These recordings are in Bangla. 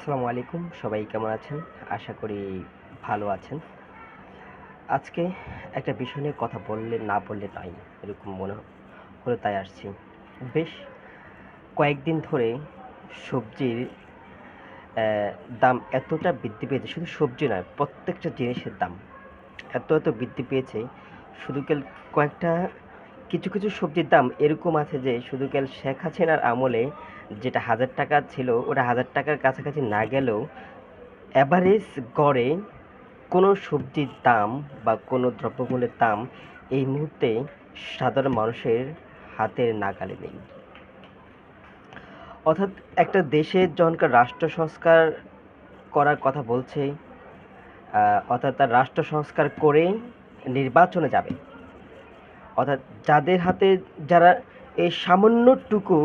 আসসালামু আলাইকুম, সবাই কেমন আছেন? আশা করি ভালো আছেন। আজকে একটা বিষয় নিয়ে কথা বললে, না বললে নাই এরকম মনে হলো তাই আসছি। বেশ কয়েকদিন ধরে সবজির দাম এতটা বৃদ্ধি পেয়েছে, শুধু সবজি নয়, প্রত্যেকটা জিনিসের দাম এত এত বৃদ্ধি পেয়েছে। শুধু কয়েকটা কিছু কিছু সবজির দাম এরকম আছে যে শুধু কেল শেখ হাসিনার আমলে যেটা হাজার টাকা ছিল, ওটা হাজার টাকার কাছাকাছি না গেলেও অ্যাভারেজ গড়ে কোনো সবজির দাম বা কোনো দ্রব্যমূল্যের দাম এই মুহূর্তে সাধারণ মানুষের হাতের নাগালে নেই। অর্থাৎ একটা দেশের যখনকার রাষ্ট্র সংস্কার করার কথা বলছে অর্থাৎ তার রাষ্ট্র সংস্কার করে নির্বাচনে যাবে অর্থাৎ যাদের হাতে যারা এই সামান্যটুকু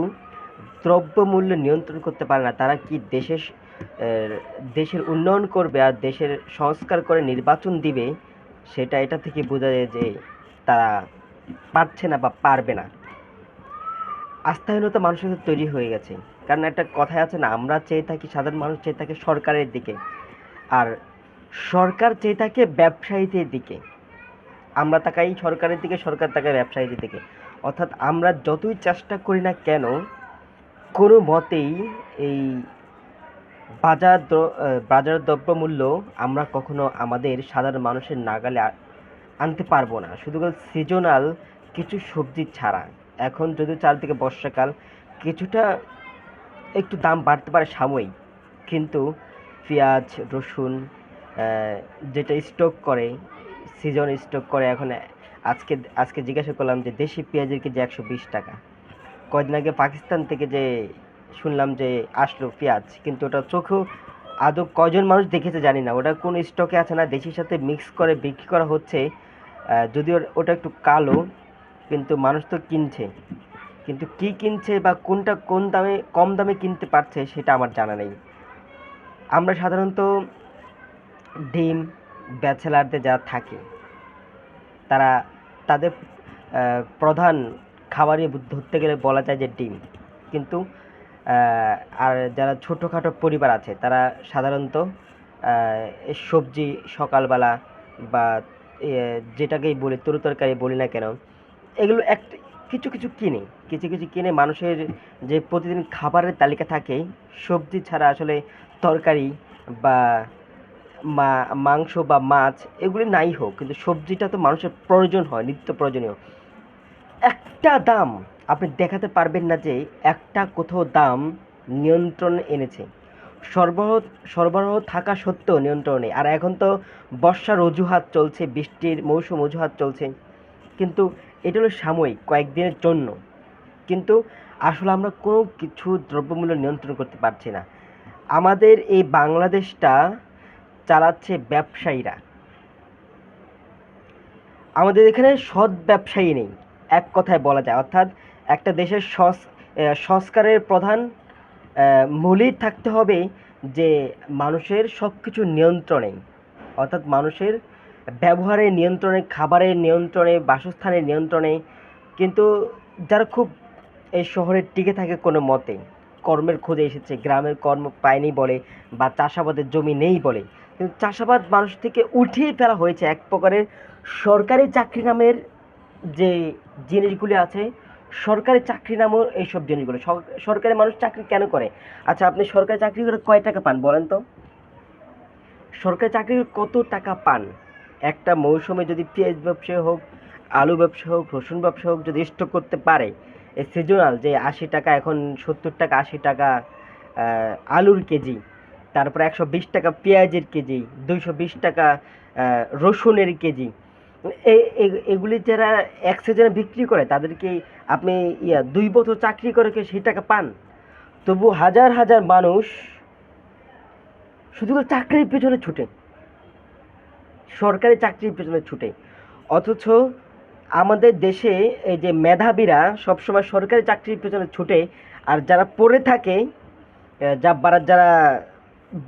দ্রব্যমূল্য নিয়ন্ত্রণ করতে পারে না, তারা কি দেশের দেশের উন্নয়ন করবে আর দেশের সংস্কার করে নির্বাচন দিবে? সেটা এটা থেকে বোঝা যায় যে তারা পারছে না বা পারবে না। আস্থাহীনতা মানুষের মধ্যে তৈরি হয়ে গেছে। কারণ একটা কথাই আছে না, আমরা চেয়ে থাকি, সাধারণ মানুষ চেয়ে থাকে সরকারের দিকে। আর সরকার চেয়ে থাকে ব্যবসায়ীদের দিকে। আমরা তাকাই সরকারের দিকে, সরকার তাকায় ব্যবসায়ীদের দিকে। অর্থাৎ আমরা যতই চেষ্টা করি না কেন, কোনো মতেই এই বাজার বাজার দ্রব্যমূল্য আমরা কখনো আমাদের সাধারণ মানুষের নাগালে আনতে পারব না। শুধু সিজনাল কিছু সবজি ছাড়া। এখন যদি চারদিকে বর্ষাকাল, কিছুটা একটু দাম বাড়তে পারে সাময়িক। কিন্তু পেঁয়াজ, রসুন যেটা স্টক করে সিজন স্টক করে এখন আজকে আজকে জিজ্ঞাসা করলাম যে দেশি পেঁয়াজের কেজি একশো বিশ টাকা। কয়দিন আগে পাকিস্তান থেকে যে শুনলাম যে আসলো পেঁয়াজ, কিন্তু ওটা চোখেও আদৌ কয়জন মানুষ দেখেছে জানি না। ওটা কোন স্টকে আছে না, দেশির সাথে মিক্স করে বিক্রি করা হচ্ছে। যদিও ওটা একটু কালো, কিন্তু মানুষ তো কিনছে। কিন্তু কি কিনছে বা কোনটা কোন দামে, কম দামে কিনতে পারছে সেটা আমার জানা নেই। আমরা সাধারণত ডিম ব্যাচেলারদের যারা থাকে, তারা তাদের প্রধান খাবারই ধরতে গেলে বলা যায় যে ডিম। কিন্তু আর যারা ছোটোখাটো পরিবার আছে, তারা সাধারণত সবজি সকালবেলা বা যেটাকেই বলি, তরু তরকারি বলি না কেন, এগুলো এক, কিছু কিছু কিনে, কিছু কিছু কিনে মানুষের যে প্রতিদিন খাবারের তালিকা থাকে, সবজি ছাড়া আসলে তরকারি বা মা, মাংস বা মাছ, এগুলি নাই হোক, কিন্তু সবজিটা তো মানুষের প্রয়োজন হয়, নিত্য প্রয়োজনীয়। একটা দাম আপনি দেখাতে পারবেন না যে একটা কোথাও দাম নিয়ন্ত্রণ এনেছে। সরবরাহ সরবরাহ থাকা সত্ত্বেও নিয়ন্ত্রণে। আর এখন তো বর্ষার অজুহাত চলছে, বৃষ্টির মৌসুম অজুহাত চলছে। কিন্তু এটা হলো সাময়িক, কয়েকদিনের জন্য। কিন্তু আসলে আমরা কোনো কিছু দ্রব্যমূল্য নিয়ন্ত্রণ করতে পারছি না। আমাদের এই বাংলাদেশটা চালাচ্ছে ব্যবসায়ীরা। আমাদের এখানে সৎ ব্যবসায়ী নেই, এক কথায় বলা যায়। অর্থাৎ একটা দেশের সস- সংস্কারের প্রধান মূলই থাকতে হবে যে মানুষের সব কিছু নিয়ন্ত্রণে। অর্থাৎ মানুষের ব্যবহারের নিয়ন্ত্রণে, খাবারের নিয়ন্ত্রণে, বাসস্থানের নিয়ন্ত্রণে। কিন্তু যারা খুব এই শহরে টিকে থাকে কোনো মতে, কর্মের খোঁজে এসেছে, গ্রামের কর্ম পায়নি বলে বা চাষাবাদের জমি নেই বলে কিন্তু চাষাবাদ মানুষ থেকে উঠিয়ে ফেলা হয়েছে। এক প্রকারের সরকারি চাকরি নামের যে জিনিসগুলি আছে, সরকারি চাকরি নামও এইসব জিনিসগুলো। সরকারি মানুষ চাকরি কেন করে? আচ্ছা আপনি সরকারি চাকরি করে কয় টাকা পান বলেন তো? সরকারি চাকরি কত টাকা পান? একটা মৌসুমে যদি পেঁয়াজ ব্যবসা হোক, আলু ব্যবসা হোক, রসুন ব্যবসা হোক, যদি স্টক করতে পারে সিজনাল যে আশি টাকা, এখন সত্তর টাকা, আশি টাকা আলুর কেজি তারপরে একশো বিশ টাকা পেঁয়াজের কেজি, দুইশো বিশ টাকা রসুনের কেজি। এগুলি যারা এক সিজনে বিক্রি করে তাদেরকে আপনি ইয়া দুই বছর চাকরি করে কি সেই টাকা পান? তবু হাজার হাজার মানুষ শুধু চাকরির পেছনে ছুটে। সরকারি চাকরির পেছনে ছুটে। অথচ আমাদের দেশে এই যে মেধাবীরা সবসময় সরকারি চাকরির পেছনে ছুটে, আর যারা পড়ে থাকে যা, যারা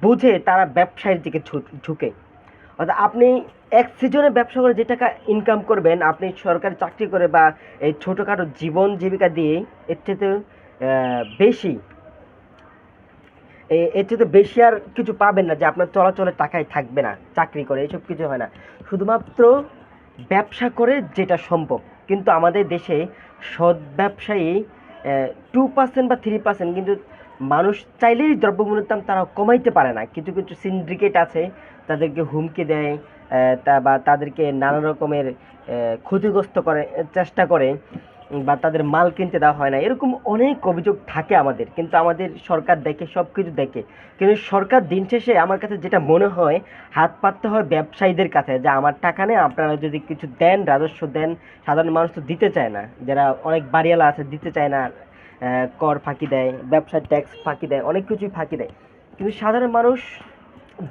বুঝে তারা ব্যবসায়ের দিকে ঝুঁকে অর্থাৎ আপনি এক সিজনে ব্যবসা করে যে টাকা ইনকাম করবেন, আপনি সরকারি চাকরি করে বা এই ছোটোখাটো জীবন জীবিকা দিয়ে এর চেয়ে বেশি এর চেয়ে বেশি আর কিছু পাবেন না যে আপনার চলাচলের টাকায় থাকবে না, চাকরি করে, এসব কিছু হয় না। শুধুমাত্র ব্যবসা করে যেটা সম্ভব। কিন্তু আমাদের দেশে সৎ ব্যবসায়ী টু পার্সেন্ট বা থ্রি পার্সেন্ট কিন্তু মানুষ চাইলেই দ্রব্যমূল্যের দাম তারা কমাইতে পারে না। কিছু কিছু সিন্ডিকেট আছে, তাদেরকে হুমকি দেয় তা বা তাদেরকে নানা রকমের ক্ষতিগ্রস্ত করে চেষ্টা করে, বা তাদের মাল কিনতে দেওয়া হয় না। এরকম অনেক অভিযোগ থাকে আমাদের, কিন্তু আমাদের সরকার দেখে সব কিছু দেখে। কিন্তু সরকার দিন শেষে আমার কাছে যেটা মনে হয়, হাত পাততে হয় ব্যবসায়ীদের কাছে যে, আমার টাকা নেই, আপনারা যদি কিছু দেন, রাজস্ব দেন, সাধারণ মানুষ তো দিতে চায় না। যারা অনেক বাড়িওয়ালা আছে, দিতে চায় না কর ফাঁকি দেয়, ব্যবসার ট্যাক্স ফাঁকি দেয়, অনেক কিছুই ফাঁকি দেয়। কিন্তু সাধারণ মানুষ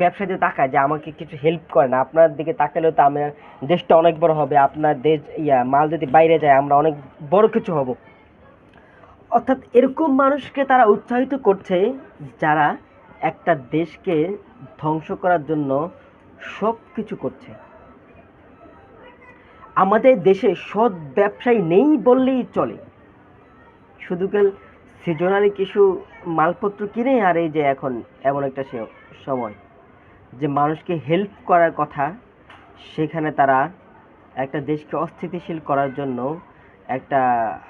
ব্যবসাতে তাকায় যে আমাকে কিছু হেল্প করে না, আপনার দিকে তাকালেও তো আমার দেশটা অনেক বড় হবে, আপনার দেশ, ইয়া, মাল যদি বাইরে যায়, আমরা অনেক বড় কিছু হব। অর্থাৎ এরকম মানুষকে তারা উৎসাহিত করছে যারা একটা দেশকে ধ্বংস করার জন্য সব কিছু করছে। আমাদের দেশে সৎ ব্যবসায়ী নেই বললেই চলে। শুধু কেল সিজনালি কিছু মালপত্র কিনে আর এই যে এখন এমন একটা সময় যে মানুষকে হেল্প করার কথা, সেখানে তারা একটা দেশকে অস্থিতিশীল করার জন্য, একটা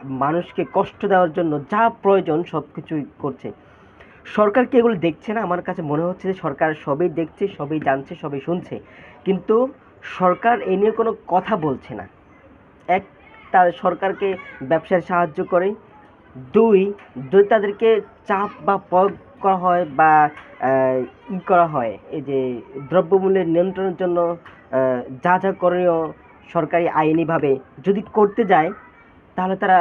মানুষকে কষ্ট দেওয়ার জন্য যা প্রয়োজন সব কিছুই করছে। সরকার কি এগুলো দেখছে না? আমার কাছে মনে হচ্ছে যে সরকার সবই দেখছে, সবই জানছে, সবই শুনছে। কিন্তু সরকার এ নিয়ে কোনো কথা বলছে না। এক, তার সরকারকে ব্যবসায় সাহায্য করে দুই দুই তাদেরকে চাপ বা প্রয়োগ করা হয় বা ই করা হয়। এই যে দ্রব্যমূল্যের নিয়ন্ত্রণের জন্য যা যা করণীয় সরকারি আইনিভাবে যদি করতে যায়, তাহলে তারা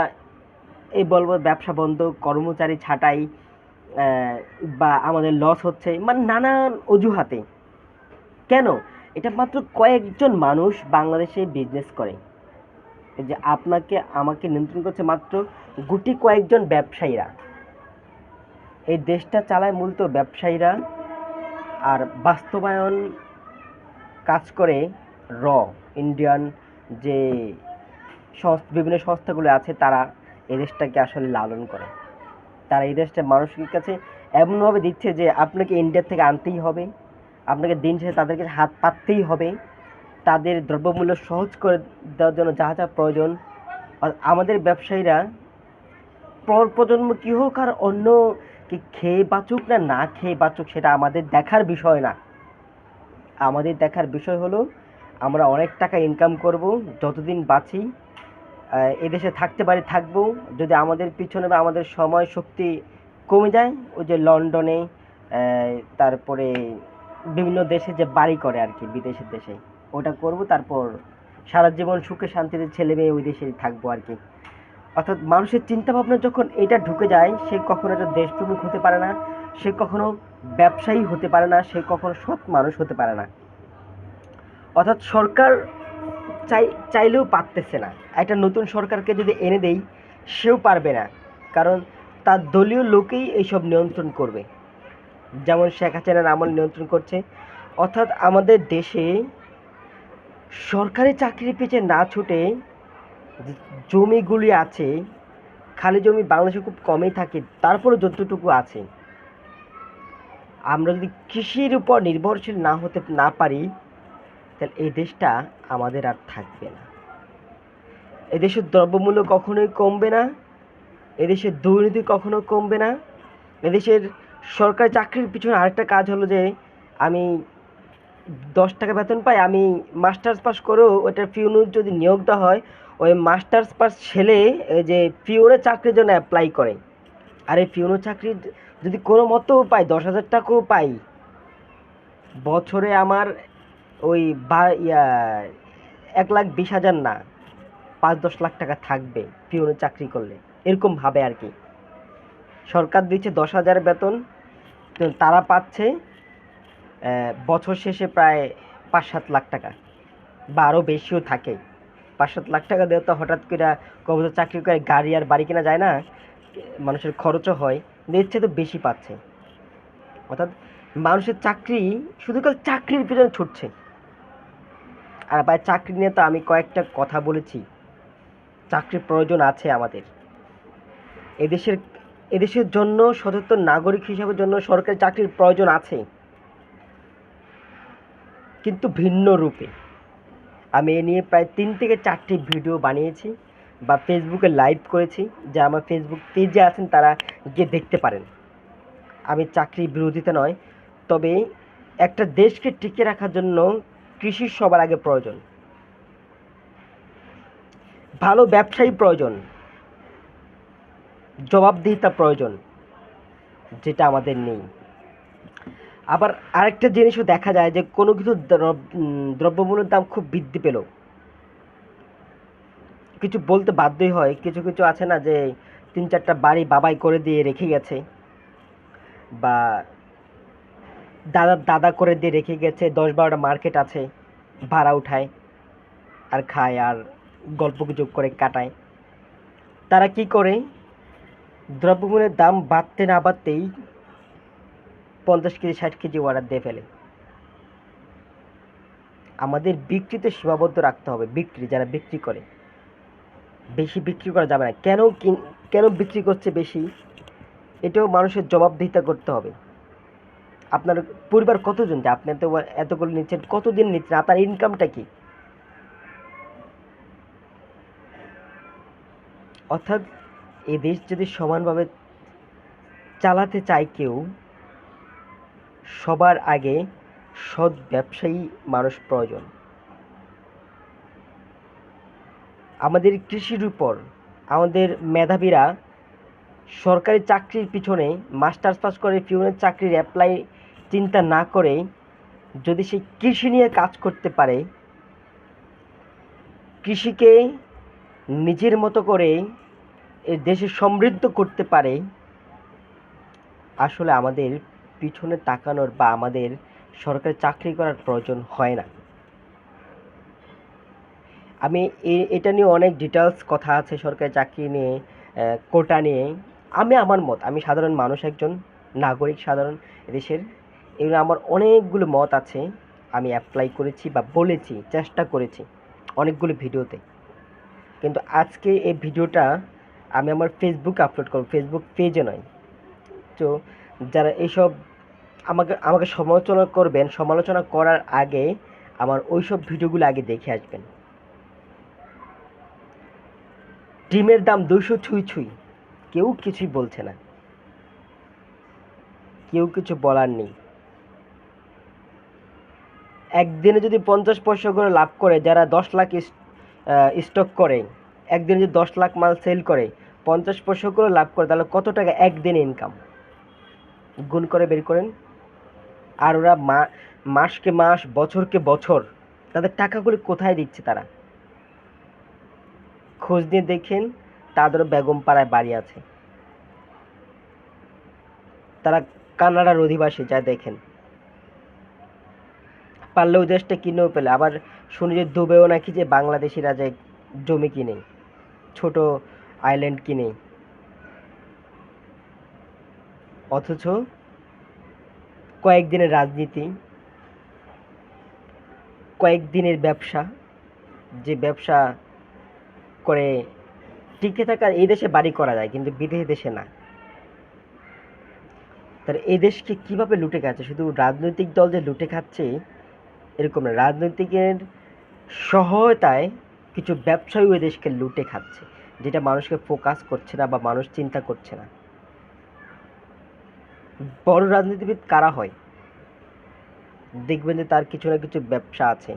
এই বলব ব্যবসা বন্ধ, কর্মচারী ছাঁটাই বা আমাদের লস হচ্ছে মানে নানান অজুহাতে। কেন? এটা মাত্র কয়েকজন মানুষ বাংলাদেশে বিজনেস করে। যে আপনাকে, আমাকে নিয়ন্ত্রণ করছে মাত্র গুটি কয়েকজন ব্যবসায়ীরা। এই দেশটা চালায় মূলত ব্যবসায়ীরা আর বাস্তবায়ন কাজ করে র, ইন্ডিয়ান যে বিভিন্ন সংস্থাগুলো আছে, তারা এই দেশটাকে আসলে লালন করে। তারা এই দেশটা মানুষের কাছে এমনভাবে দিচ্ছে যে আপনাকে ইন্ডিয়া থেকে আনতেই হবে। আপনাকে দিন শেষে তাদেরকে হাত পাততেই হবে। তাদের দ্রব্যমূল্য সহজ করে দেওয়ার জন্য যা যা প্রয়োজন। আমাদের ব্যবসায়ীরা পর প্রজন্ম কী হোক আর অন্য কি খেয়ে বাঁচুক না না খেয়ে বাঁচুক, সেটা আমাদের দেখার বিষয় না। আমাদের দেখার বিষয় হলো, আমরা অনেক টাকা ইনকাম করব, যতদিন বাঁচি এদেশে থাকতে পারি, থাকব। যদি আমাদের পিছনে বা আমাদের সময় শক্তি কমে যায়, ওই যে লন্ডনে তারপরে বিভিন্ন দেশে যে বাড়ি করে আর কি, বিদেশের দেশে। ওটা করব, তারপর সারা জীবন সুখে শান্তিতে ছেলে মেয়ে ওই দেশে থাকব আর কি। অর্থাৎ মানুষের চিন্তা ভাবনা যখন এটা ঢুকে যায়, সে কখনো একটা দেশপ্রেমিক হতে পারে না, সে কখনো ব্যবসায়ী হতে পারে না, সে কখনো সৎ মানুষ হতে পারে না। অর্থাৎ সরকার চাই, চাইলেও পারতেছে না। একটা নতুন সরকারকে যদি এনে দেই, সেও পারবে না। কারণ তার দলীয় লোকেই এইসব নিয়ন্ত্রণ করবে। যেমন শেখ হাসিনার আমল নিয়ন্ত্রণ করছে। অর্থাৎ আমাদের দেশে সরকারি চাকরির পিছে না ছুটে জমিগুলি আছে, খালি জমি বাংলাদেশে খুব কমই থাকে তারপরে যতটুকু আছে। আমরা যদি কৃষির উপর নির্ভরশীল না হতে না পারি, তাহলে এই দেশটা আমাদের আর থাকবে না। এদেশের দ্রব্যমূল্য কখনোই কমবে না এদেশের দুর্নীতি কখনো কমবে না এদেশের সরকারি চাকরির পিছনে আরেকটা কাজ হলো যে, আমি দশ টাকা বেতন পাই আমি মাস্টার্স পাস করেও ওটার পিউনের যদি নিয়োগ দেওয়া হয়, ওই মাস্টার্স পাস ছেলে যে পিউনের চাকরির জন্য অ্যাপ্লাই করে। আর এই পিউনের চাকরি যদি কোনো মতো পাই দশ হাজার টাকাও পাই বছরে আমার ওই ইয়া, এক লাখ বিশ হাজার না, পাঁচ দশ লাখ টাকা থাকবে পিউনের চাকরি করলে। এরকম ভাবে আর কি। সরকার দিচ্ছে দশ হাজার বেতন, তারা পাচ্ছে বছর শেষে প্রায় পাঁচ সাত লাখ টাকা। বা আরও বেশিও থাকে। পাঁচ সাত লাখ টাকা দেওয়া তো হঠাৎ করে কবে চাকরি করে গাড়ি আর বাড়ি কেনা যায় না, মানুষের খরচও হয় চেয়ে তো বেশি পাচ্ছে। অর্থাৎ মানুষের চাকরি শুধু কাল চাকরির পিছনে ছুটছে। আর ভাই, চাকরি নিয়ে তো আমি কয়েকটা কথা বলেছি। চাকরির প্রয়োজন আছে আমাদের। এদেশের এদেশের জন্য সচেতন নাগরিক হিসাবে জন্য সরকারি চাকরির প্রয়োজন আছে। কিন্তু ভিন্ন রূপে। আমি এ নিয়ে প্রায় তিন থেকে চারটি ভিডিও বানিয়েছি বা ফেসবুকে লাইভ করেছি, যা আমার ফেসবুক পেজে আছেন তারা গিয়ে দেখতে পারেন। আমি চাকরি বিরোধিতা নয়, তবে একটা দেশকে টিকে রাখার জন্য কৃষির সবার আগে প্রয়োজন। ভালো ব্যবসায়ী প্রয়োজন। জবাবদিহিতা প্রয়োজন, যেটা আমাদের নেই। আবার আরেকটা জিনিসও দেখা যায় যে কোনো কিছু দ্রব্যমূল্যের দাম খুব বৃদ্ধি পেল কিছু বলতে বাধ্যই হয়। কিছু কিছু আছে না যে তিন চারটা বাড়ি বাবাই করে দিয়ে রেখে গেছে বা দাদা দাদা করে দিয়ে রেখে গেছে, দশ বারোটা মার্কেট আছে, ভাড়া উঠায় আর খায় আর গল্প গুজব করে কাটায়। তারা কি করে? দ্রব্যমূল্যের দাম বাড়তে না বাড়তেই পঞ্চাশ কেজি, ষাট কেজি অর্ডার দিয়ে ফেলে। আমাদের বিক্রিতে সীমাবদ্ধ রাখতে হবে বিক্রি, যারা বিক্রি করে। বেশি বিক্রি করা যাবে না। কেন কিন- বিক্রি করছে বেশি? এটাও মানুষের জবাবদিহিতা করতে হবে। আপনার পরিবার কতজন? যে আপনি এত এতগুলো নিচ্ছেন, কতদিন নিচ্ছেন? আপনার ইনকামটা কি? অর্থাৎ এই দেশ যদি সমানভাবে চালাতে চায় কেউ সবার আগে সৎ ব্যবসায়ী মানুষ প্রয়োজন। আমাদের কৃষির উপর আমাদের মেধাবীরা সরকারি চাকরির পিছনে মাস্টার্স পাস করে পিওনের চাকরির অ্যাপ্লাই চিন্তা না করে যদি সে কৃষি নিয়ে কাজ করতে পারে, কৃষিকে নিজের মতো করে দেশে সমৃদ্ধ করতে পারে, আসলে আমাদের পিছনে তাকানোর বা আমাদের সরকারি চাকরি করার প্রয়োজন হয় না। আমি এটা নিয়ে অনেক ডিটেলস কথা আছে সরকারি চাকরি নিয়ে কোটা নিয়ে। আমি আমার মত, আমি সাধারণ মানুষ একজন, নাগরিক সাধারণ দেশের এগুলো আমার অনেকগুলো মত আছে। আমি অ্যাপ্লাই করেছি বা বলেছি, চেষ্টা করেছি অনেকগুলো ভিডিওতে। কিন্তু আজকে এই ভিডিওটা আমি আমার ফেসবুকে আপলোড করব ফেসবুক পেজে নয়। তো যারা এইসব আমাকে আমাকে সমালোচনা করবেন, সমালোচনা করার আগে আমার ওইসব ভিডিওগুলো আগে দেখে আসবেন। ডিমের দাম দুইশো ছুঁই ছুঁই। কেউ কিছুই বলছে না। কেউ কিছু বলার নেই। একদিনে যদি পঞ্চাশ পয়সা করে লাভ করে, যারা দশ লাখ স্টক করে, একদিনে যদি দশ লাখ মাল সেল করে, পঞ্চাশ পয়সা করে লাভ করে, তাহলে কত টাকা একদিনে ইনকাম গুণ করে বের করেন। আর ওরা মা, মাসকে মাস, বছরকে বছর তাদের টাকাগুলি কোথায় দিচ্ছে তারা? খোঁজ নিয়ে দেখেন তাদেরও বেগম পাড়ায় বাড়ি আছে। তারা কানাডার অধিবাসী, যা দেখেন। পারলে ওই দেশটা কিনেও পেলে। আবার শুনি যে দুবেও নাকি যে বাংলাদেশিরা যে জমি কিনে, ছোট আইল্যান্ড কিনে। অথচ কয়েকদিনের রাজনীতি, কয়েকদিনের ব্যবসা, যে ব্যবসা করে টিকে থাকার এই দেশে বাড়ি করা যায়, কিন্তু বিদেশি দেশে না। তাহলে এই দেশকে কীভাবে লুটে খাচ্ছে? শুধু রাজনৈতিক দল যে লুটে খাচ্ছে, এরকম না। রাজনৈতিকের সহায়তায় কিছু ব্যবসায়ী ওই দেশকে লুটে খাচ্ছে, যেটা মানুষকে ফোকাস করছে না বা মানুষ চিন্তা করছে না। বড় রাজনীতিবিদ কারা হয়? দেখবেন যে তার কিছু না কিছু ব্যবসা আছে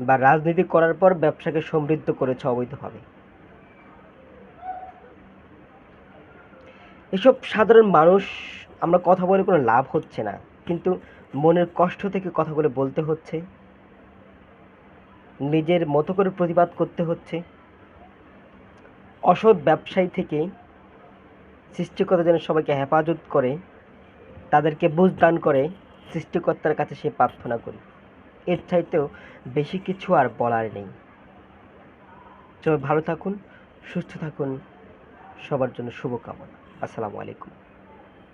বা রাজনীতি করার পর ব্যবসাকে সমৃদ্ধ করেছে অবৈধভাবে। এসব সাধারণ মানুষ, আমরা কথা বলে কোনো লাভ হচ্ছে না, কিন্তু মনের কষ্ট থেকে কথাগুলো বলতে হচ্ছে। নিজের মতো করে প্রতিবাদ করতে হচ্ছে। অসৎ ব্যবসায়ী থেকে সৃষ্টিকর্তা যেন সবাইকে হেফাজত করে। তাদেরকে বুঝদান করে সৃষ্টিকর্তার কাছে সে প্রার্থনা করি। এর চাইতেও বেশি কিছু আর বলার নেই। সবাই ভালো থাকুন, সুস্থ থাকুন। সবার জন্য শুভকামনা। আসসালামু আলাইকুম।